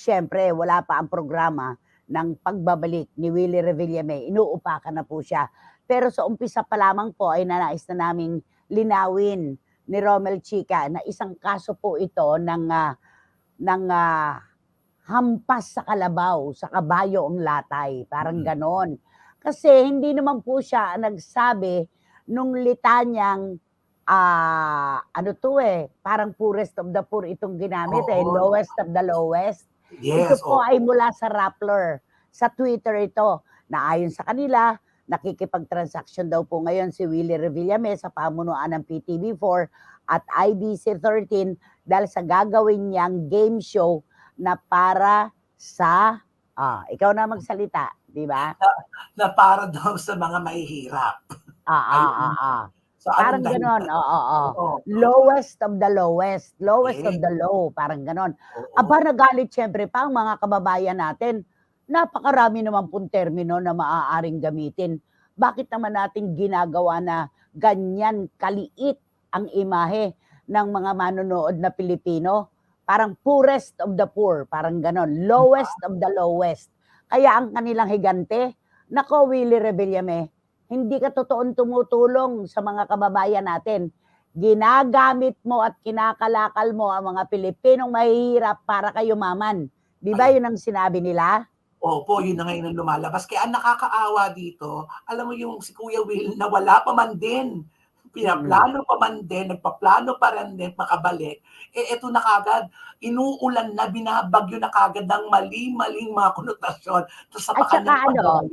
Siyempre, wala pa ang programa ng pagbabalik ni Willie Revillame. Inuupakan na po siya. Pero sa umpisa pa lamang po ay nanais na naming linawin ni Romel Chica na isang kaso po ito ng, ah, ng ah, hampas sa kalabaw, sa kabayo ang latay. Parang Mm. ganon. Kasi hindi naman po siya nagsabi nung litanyang ah ano to eh, parang poorest of the poor itong ginamit eh, Oo. lowest of the lowest. Yes, ito po oo. ay mula sa Rappler. Sa Twitter ito, na ayon sa kanila, nakikipag-transaction daw po ngayon si Willie Revillame sa pamunuan ng PTV4 at IBC13 dahil sa gagawin niyang game show na para sa, ah, ikaw na magsalita, di ba? Na para daw sa mga mahihirap. Ah, ah, ah, ah. So, Parang ganon, oo, oo. Oo. Lowest of the lowest, lowest of Yes. the low, parang ganon. Oo. Aba, nagalit syempre pa ang mga kababayan natin. Napakarami naman pong termino na maaaring gamitin. Bakit naman natin ginagawa na ganyan kaliit ang imahe ng mga manonood na Pilipino? Parang poorest of the poor, parang ganon. Lowest of the lowest. Kaya ang kanilang higante, nako Willie Rebellame, hindi ka totoong tumutulong sa mga kababayan natin. Ginagamit mo at kinakalakal mo ang mga Pilipinong mahihirap para kayo maman. Di ba yun ang sinabi nila? Opo, yun na ngayon ang lumalabas. Kaya ang nakakaawa dito, alam mo yung si Kuya Will na wala pa man din. Pinaplano pa man din, nagpaplano pa rin din makabalik. Eh eto na kagad, inuulan na, binabagyo na kagad ng mali-maling mga konotasyon. Tapos sa At saka ano.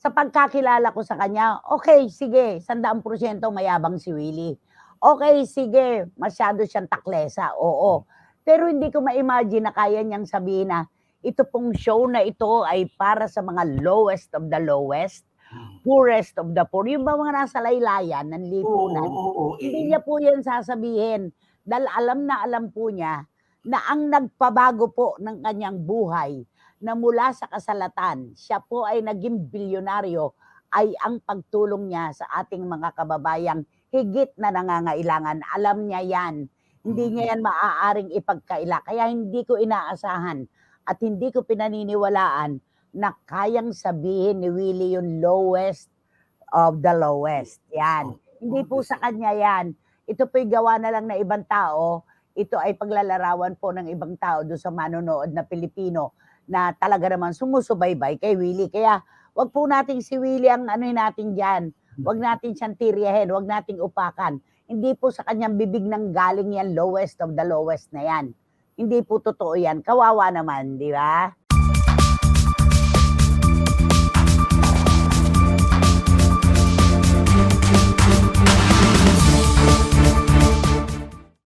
Sa pagkakilala ko sa kanya, okay, sige, sandaan porsyento mayabang si Willie. Okay, sige, masyado siyang taklesa, oo. Pero hindi ko ma-imagine na kaya niyang sabihin na ito pong show na ito ay para sa mga lowest of the lowest, poorest of the poor. Yung ba mga nasa laylayan ng lipunan, oo, oo. Hindi Eh, niya po yan sasabihin. Dahil alam na alam po niya na ang nagpabago po ng kanyang buhay na mula sa kasalatan, siya po ay naging bilyonaryo ay ang pagtulong niya sa ating mga kababayang higit na nangangailangan. Alam niya yan. Hindi niya yan maaaring ipagkaila. Kaya hindi ko inaasahan at hindi ko pinaniniwalaan na kayang sabihin ni Willie yung lowest of the lowest. Yan. Hindi po sa kanya yan. Ito po'y gawa na lang na ibang tao. Ito ay paglalarawan po ng ibang tao doon sa manonood na Pilipino na talaga naman sumusubaybay kay Willie. Kaya wag po nating si Willie ang ano natin dyan. Wag natin siyang tiryahin. Wag nating upakan. Hindi po sa kanyang bibig nang galing yan lowest of the lowest na yan. Hindi po totoo yan. Kawawa naman, di ba?